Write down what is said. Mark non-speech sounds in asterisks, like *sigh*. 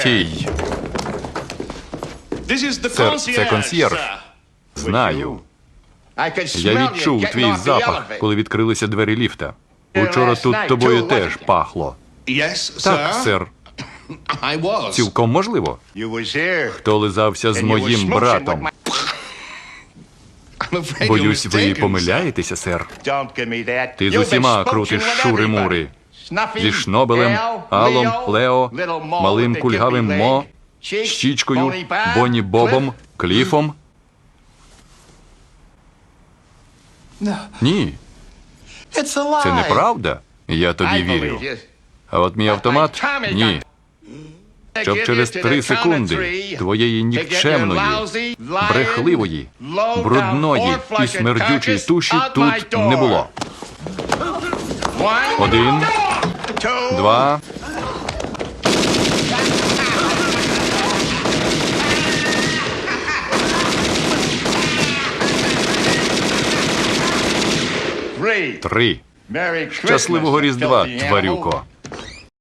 Стій. Сер, це консьєрж. Знаю. Я відчув твій запах, коли відкрилися двері ліфта. Учора тут тобою теж пахло. Так, сер, *coughs* цілком можливо. Хто лизався з моїм братом? *coughs* Боюсь, ви помиляєтеся, сер. Ти з усіма крутиш шури-мури. Зі Шнобелем, Алом, Лео, малим кульгавим Мо, Щічкою, Бонні Бобом, Кліфом. Ні, це неправда. Я тобі вірю. А от мій автомат ні. Щоб через три секунди твоєї нікчемної, брехливої, брудної і смердючої туші тут не було. Один, два. Три. Щасливого Різдва, тварюко.